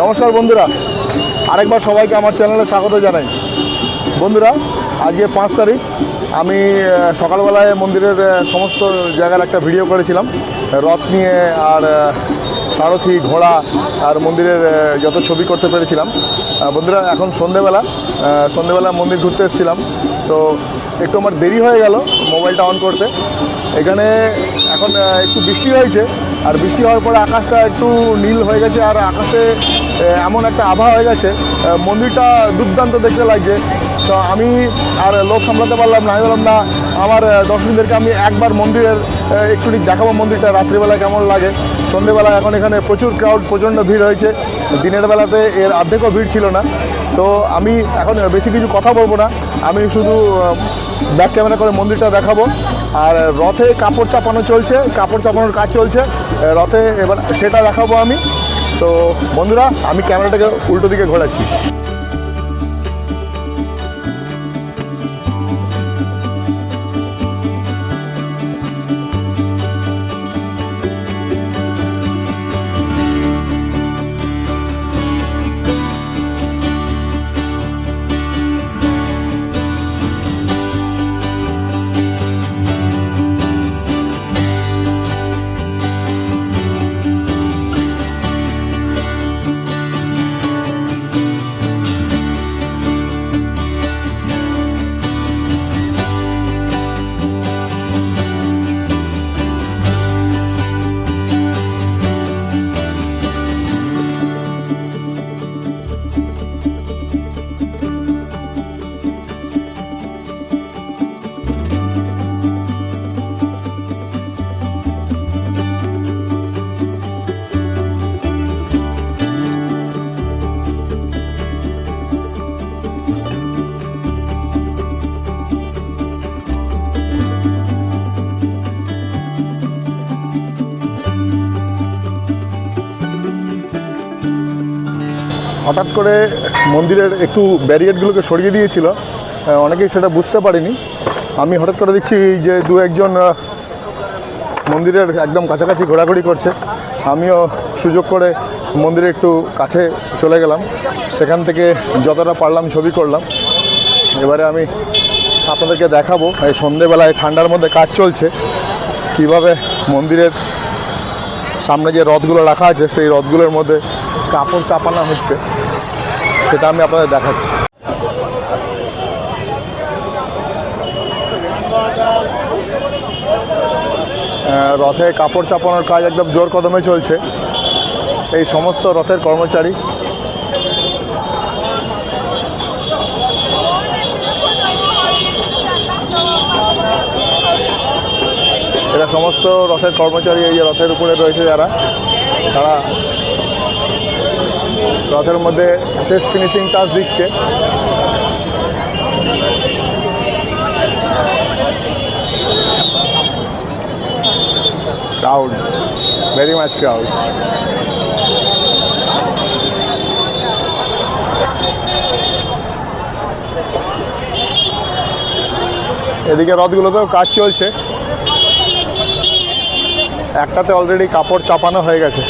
নমস্কার বন্ধুরা। আরেকবার সবাইকে আমার চ্যানেলে স্বাগত জানাই। বন্ধুরা, আজকে পাঁচ তারিখ। আমি সকালবেলায় মন্দিরের সমস্ত জায়গার একটা ভিডিও করেছিলাম। রথ নিয়ে আর সারথি, ঘোড়া আর মন্দিরের যত ছবি করতে পেরেছিলাম। বন্ধুরা, এখন সন্ধেবেলা। সন্ধেবেলা মন্দির ঘুরতে এসেছিলাম। তো একটু আমার দেরি হয়ে গেল মোবাইলটা অন করতে। এখানে এখন একটু বৃষ্টি হয়েছে। আর বৃষ্টি হওয়ার পরে আকাশটা একটু নীল হয়ে গেছে আর আকাশে এমন একটা আভা হয়ে গেছে মন্দিরটা দুর্দান্ত দেখতে লাগছে। তো আমি আর লোক সামলাতে পারলাম না, আমি বললাম, না, আমার দর্শকদেরকে আমি একবার মন্দিরের একটু দেখাবো মন্দিরটা, রাত্রিবেলা কেমন লাগে। সন্ধেবেলা এখন এখানে প্রচুর ক্রাউড প্রচণ্ড ভিড় হয়েছে। দিনের বেলাতে এর অর্ধেকও ভিড় ছিল না। তো আমি এখন বেশি কিছু কথা বলব না। আমি শুধু ব্যাক ক্যামেরা করে মন্দিরটা দেখাবো। আর রথে কাপড় চাপানো চলছে, কাপড় চাপানোর কাজ চলছে। রথে এবার সেটা দেখাবো আমি। তো বন্ধুরা, আমি ক্যামেরাটাকে উল্টো দিকে ঘোরাচ্ছি। হঠাৎ করে মন্দিরের একটু ব্যারিয়ারগুলোকে সরিয়ে দিয়েছিল। অনেকেই সেটা বুঝতে পারিনি। আমি হঠাৎ করে দেখছি যে দু একজন মন্দিরের একদম কাছাকাছি ঘোরাঘুরি করছে। আমিও সুযোগ করে মন্দিরে একটু কাছে চলে গেলাম। সেখান থেকে যতটা পারলাম ছবি করলাম। এবারে আমি আপনাদেরকে দেখাবো এই সন্ধেবেলায় ঠান্ডার মধ্যে কাজ চলছে। কীভাবে মন্দিরের সামনে যে রথগুলো রাখা আছে, সেই রথগুলোর মধ্যে কাপড় চাপানো হচ্ছে, সেটা আমি আপনাদের দেখাচ্ছি। রথে কাপড় চাপানোর কাজ একদম জোর কদমে চলছে। এই সমস্ত রথের কর্মচারী, এরা সমস্ত রথের কর্মচারী এই রথের উপরে রয়েছে যারা। তারা রথের মধ্যে শেষ ফিনিশিং টাচ দিচ্ছে। ক্রাউড ভেরি মাচ ক্রাউড এদিকে রথগুলোতেও কাজ চলছে। একটাতে অলরেডি কাপড় চাপানো হয়ে গেছে।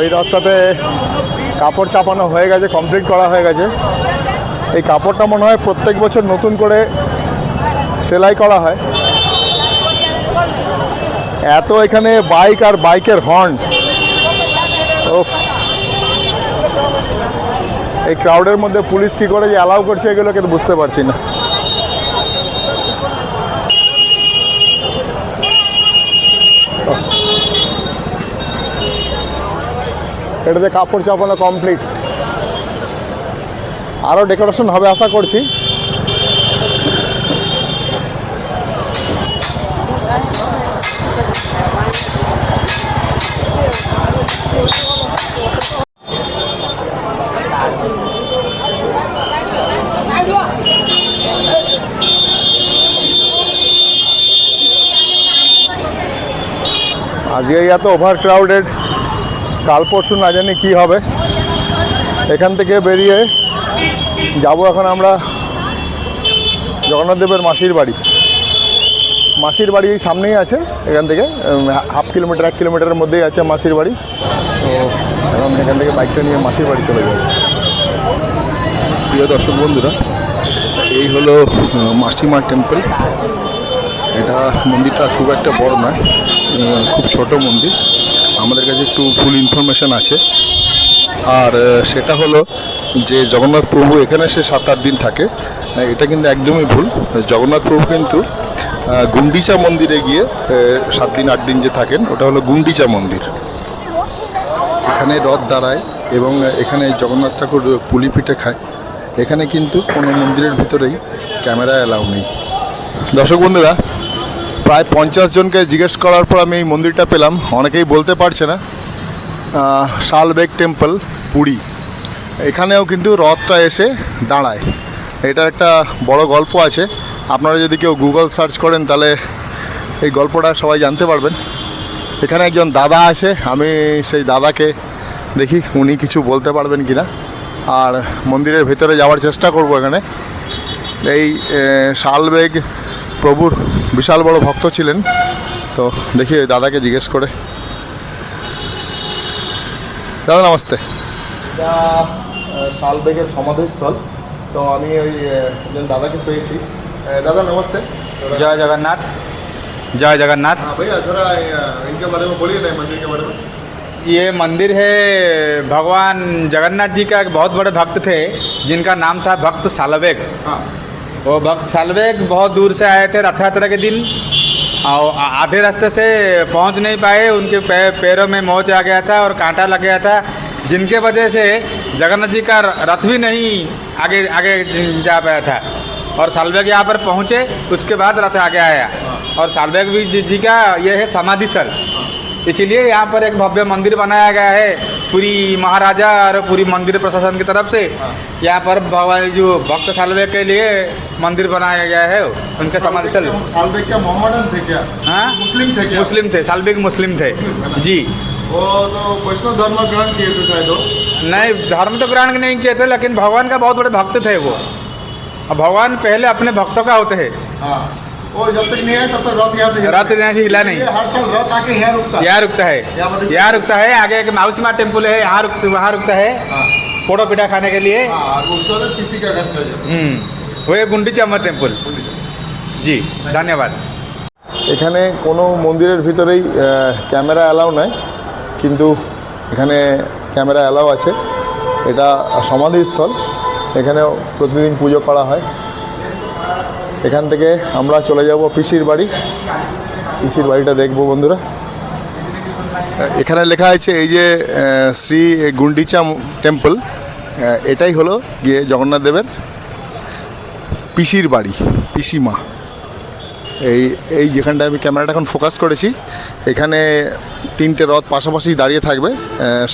ওই রথটাতে কাপড় চাপানো হয়ে গেছে কমপ্লিট করা হয়ে গেছে। এই কাপড়টা মনে হয় প্রত্যেক বছর নতুন করে সেলাই করা হয়। এত এখানে বাইক আর বাইকের হর্ন ওফ এই ক্রাউডের মধ্যে পুলিশ কি করে যে অ্যালাউ করছে এগুলোকে তো বুঝতে পারছি না। এটাতে কাপড় চাপানো কমপ্লিট আরও ডেকোরেশন হবে আশা করছি। আজকে এত ওভার ক্রাউডেড কাল পরশু না জানি কী হবে। এখান থেকে বেরিয়ে যাব এখন আমরা জগন্নাথদেবের মাসির বাড়ি। মাসির বাড়ি সামনেই আছে এখান থেকে হাফ কিলোমিটার, এক কিলোমিটারের মধ্যেই আছে মাসির বাড়ি। তো এখন এখান থেকে বাইকটা নিয়ে মাসির বাড়ি চলে যাবে। প্রিয় দর্শক বন্ধুরা, এই হলো মাসিমা টেম্পল এটা মন্দিরটা খুব একটা বড় নয় খুব ছোট মন্দির। আমাদের কাছে একটু ফুল ইনফরমেশন আছে। আর সেটা হলো যে জগন্নাথ প্রভু এখানে সে সাত আট দিন থাকে। এটা কিন্তু একদমই ভুল। জগন্নাথ প্রভু কিন্তু গুন্ডিচা মন্দিরে গিয়ে সাত দিন, আট দিন যে থাকেন, ওটা হলো গুন্ডিচা মন্দির। এখানে রথ দাঁড়ায় এবং এখানে জগন্নাথ ঠাকুর পুলি পিঠে খায়। এখানে কিন্তু কোনো মন্দিরের ভিতরেই ক্যামেরা অ্যালাউ নেই। দর্শক বন্ধুরা প্রায় পঞ্চাশ জনকে জিজ্ঞেস করার পর আমি এই মন্দিরটা পেলাম। অনেকেই বলতে পারছে না। শালবেগ টেম্পল, পুরী। এখানেও কিন্তু রথটা এসে দাঁড়ায়। এটার একটা বড় গল্প আছে। আপনারা যদি কেউ গুগল সার্চ করেন, তাহলে এই গল্পটা সবাই জানতে পারবেন। এখানে একজন দাদা আছে। আমি সেই দাদাকে দেখি, উনি কিছু বলতে পারবেন কি না আর মন্দিরের ভেতরে যাওয়ার চেষ্টা করব এখানে। এই শালবেগ প্রভুর বিশাল বড় ভক্ত ছিলেন তো দেখি ওই দাদাকে জিজ্ঞেস করে দাদা নমস্তে এটা শালবেগের সমাধিস্থল তো আমি ওই একজন দাদাকে পেয়েছি দাদা নমস্তে जय जगन्नाथ जय जगन्नाथ हाँ भैया थोड़ा इनके बारे में बोलिए ना मंदिर के बारे में ये मंदिर है भगवान जगन्नाथ जी का एक बहुत बड़े भक्त थे जिनका नाम था भक्त सालवेग हाँ वो भक्त सालवेग बहुत दूर से आए थे रथ यात्रा के दिन। और आधे रास्ते से पहुँच नहीं पाए उनके पैरों में मोच आ गया था और कांटा लग गया था जिनके वजह से जगन्नाथ जी का रथ भी नहीं आगे आगे जा पाया था। और सालवेग यहाँ पर पहुँचे उसके बाद रथ आगे आया। और सालवेग भी जी, जी का ये है समाधि स्थल। इसीलिए यहाँ पर एक भव्य मंदिर बनाया गया है। पूरी महाराजा और पूरी मंदिर प्रशासन की तरफ़ से यहाँ पर भगवान जो भक्त सालवे के लिए मंदिर बनाया गया है उनके समाधि स्थल। क्या? मोहम्मदन थे क्या? हाँ? मुस्लिम थे क्या? मुस्लिम थे सालबेग मुस्लिम थे। जी। वो तो वैष्णव धर्म ग्रहण किए थे शायद नहीं धर्म तो ग्रहण नहीं किए थे लेकिन भगवान का बहुत बड़े भक्त थे वो। भगवान पहले अपने भक्तों का होते हैं। हाँ। वो जब तक नहीं आए तब तक रथ यहाँ से हिला रथ यहाँ से हिला नहीं। इसलिए हर साल रथ आके यहाँ रुकता है यहाँ रुकता है यहाँ पर रुकता यहाँ रुकता है आगे एक माउसीमा टेम्पल है यहाँ रुक वहाँ रुकता है हाँ पोड़ो पिठा खाने के लिए हाँ और उसके बाद किसी का घर चले जाओ हम्म, वो है गुंडी चम्मर टेम्पल जी धन्यवाद এখানে কোনো মন্দিরের ভিতরেই আহ, ক্যামেরা অ্যালাউ নয় কিন্তু এখানে ক্যামেরা অ্যালাউ আছে এটা সমাধিস্থল এখানেও প্রতিদিন পুজো করা হয় এখান থেকে আমরা চলে যাব পিসির বাড়ি। পিসির বাড়িটা দেখব বন্ধুরা। এখানে লেখা আছে এই যে শ্রী গুন্ডিচা টেম্পল এটাই হলো গিয়ে জগন্নাথ দেবের পিসির বাড়ি, পিসিমা। এই এই যেখানটা আমি ক্যামেরাটা এখন ফোকাস করেছি, এখানে তিনটে রথ পাশাপাশি দাঁড়িয়ে থাকবে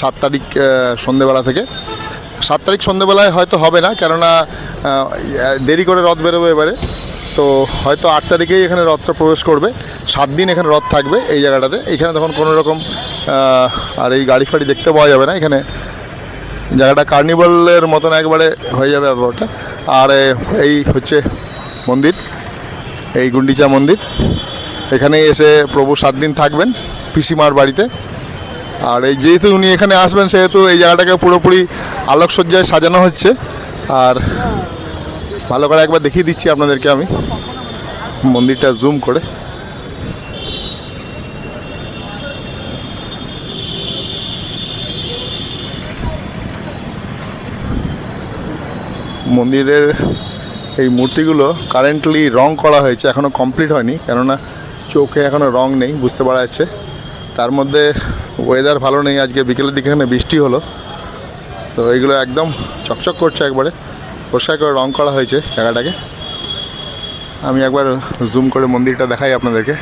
সাত তারিখ সন্ধেবেলা থেকে। সাত তারিখ সন্ধেবেলায় হয়তো হবে না, কেননা দেরি করে রথ বেরোবে এবারে। তো হয়তো আট তারিখেই এখানে রথটা প্রবেশ করবে। সাত দিন এখানে রথ থাকবে এই জায়গাটাতে। এখানে তখন কোনো রকম আর এই গাড়ি ফাড়ি দেখতে পাওয়া যাবে না। এখানে জায়গাটা কার্নিভালের মতন একবারে হয়ে যাবে ব্যাপারটা। আর এই হচ্ছে মন্দির, এই গুন্ডিচা মন্দির। এখানে এসে প্রভু সাত দিন থাকবেন পিসিমার বাড়িতে। আর এই যেহেতু উনি এখানে আসবেন, সেহেতু এই জায়গাটাকে পুরোপুরি আলোকসজ্জায় সাজানো হচ্ছে। আর ভালো করে একবার দেখিয়ে দিচ্ছি আপনাদেরকে আমি। মন্দিরটা জুম করে। মন্দিরের এই মূর্তিগুলো কারেন্টলি রং করা হয়েছে এখনও কমপ্লিট হয়নি, কেননা চোখে এখনও রং নেই, বুঝতে পারা যাচ্ছে। তার মধ্যে ওয়েদার ভালো নেই আজকে, বিকেলের দিকে এখানে বৃষ্টি হলো। তো এইগুলো একদম চকচক করছে একবারে। পরিষ্কার করে রং করা হয়েছে জায়গাটাকে। আমি একবার জুম করে মন্দিরটা দেখাই আপনাদেরকে।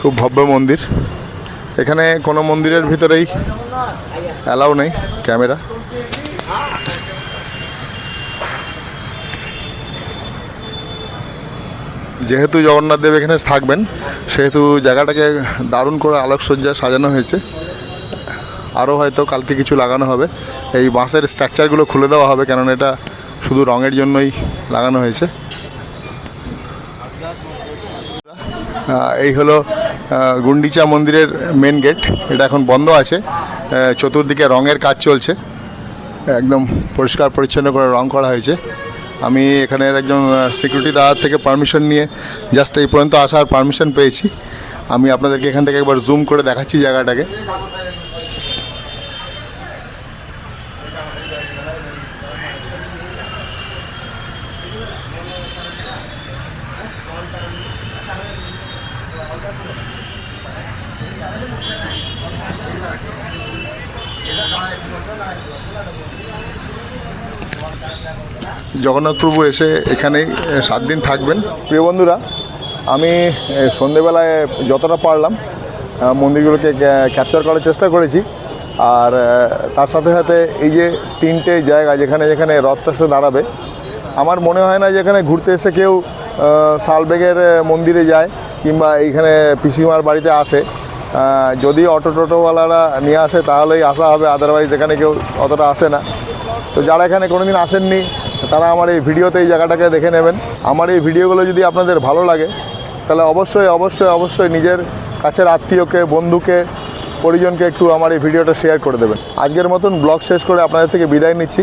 খুব ভব্য মন্দির। এখানে কোনো মন্দিরের ভিতরেই অ্যালাউ নেই ক্যামেরা। যেহেতু জগন্নাথ দেব এখানে থাকবেন, সেহেতু জায়গাটাকে দারুণ করে আলোকসজ্জা সাজানো হয়েছে। আরও হয়তো কালকে কিছু লাগানো হবে। এই বাঁশের স্ট্রাকচারগুলো খুলে দেওয়া হবে, কেননা এটা শুধু রঙের জন্যই লাগানো হয়েছে। এই হলো গুন্ডিচা মন্দিরের মেন গেট এটা এখন বন্ধ আছে। চতুর্দিকে রঙের কাজ চলছে। একদম পরিষ্কার পরিচ্ছন্ন করে রং করা হয়েছে। আমি এখানের একজন সিকিউরিটি দাদার থেকে পারমিশন নিয়ে জাস্ট এই পর্যন্ত আসার পারমিশন পেয়েছি। আমি আপনাদেরকে এখান থেকে একবার জুম করে দেখাচ্ছি জায়গাটাকে। জগন্নাথ প্রভু এসে এখানেই সাত দিন থাকবেন। প্রিয় বন্ধুরা, আমি সন্ধেবেলায় যতটা পারলাম মন্দিরগুলোকে ক্যাপচার করার চেষ্টা করেছি। আর তার সাথে সাথে এই যে তিনটে জায়গা, যেখানে যেখানে রথটা এসে দাঁড়াবে, আমার মনে হয় না যে এখানে ঘুরতে এসে কেউ শালবেগের মন্দিরে যায়, কিংবা এইখানে পিসিমার বাড়িতে আসে। যদি অটো টোটোওয়ালারা নিয়ে আসে, তাহলেই আসা হবে আদারওয়াইজ এখানে কেউ অতটা আসে না। তো যারা এখানে কোনোদিন আসেননি, তারা আমার এই ভিডিওতে এই জায়গাটাকে দেখে নেবেন। আমার এই ভিডিওগুলো যদি আপনাদের ভালো লাগে, তাহলে অবশ্যই অবশ্যই অবশ্যই নিজের কাছের আত্মীয়কে, বন্ধুকে, পরিজনকে একটু আমার এই ভিডিওটা শেয়ার করে দেবেন। আজকের মতন ব্লগ শেষ করে আপনাদের থেকে বিদায় নিচ্ছি।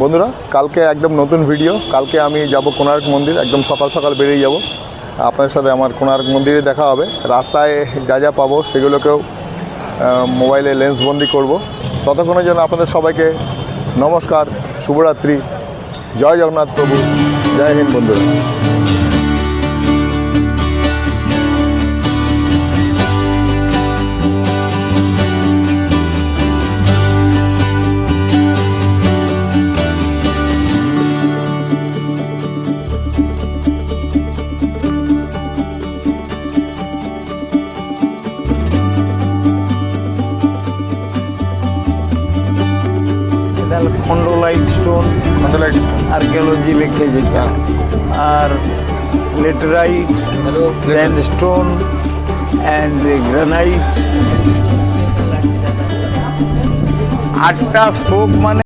বন্ধুরা, কালকে একদম নতুন ভিডিও। কালকে আমি যাব কোণার্ক মন্দির, একদম সকাল সকাল বেরিয়ে যাব। আপনাদের সাথে আমার কোণার্ক মন্দিরে দেখা হবে। রাস্তায় যা যা পাবো, সেগুলোকেও মোবাইলে লেন্সবন্দি করব। ততক্ষণের জন্য আপনাদের সবাইকে নমস্কার শুভরাত্রি। জয় জগন্নাথ প্রভু। জয় হিন্দ বন্ধুরা। এটা স্টোন খন্ডোলাইট স্টোন আর্কিওলজি রেখে যেটা। আর লেটেরাইট স্যান্ডস্টোন অ্যান্ড গ্রানাইট আটটা স্ট্রোক মানে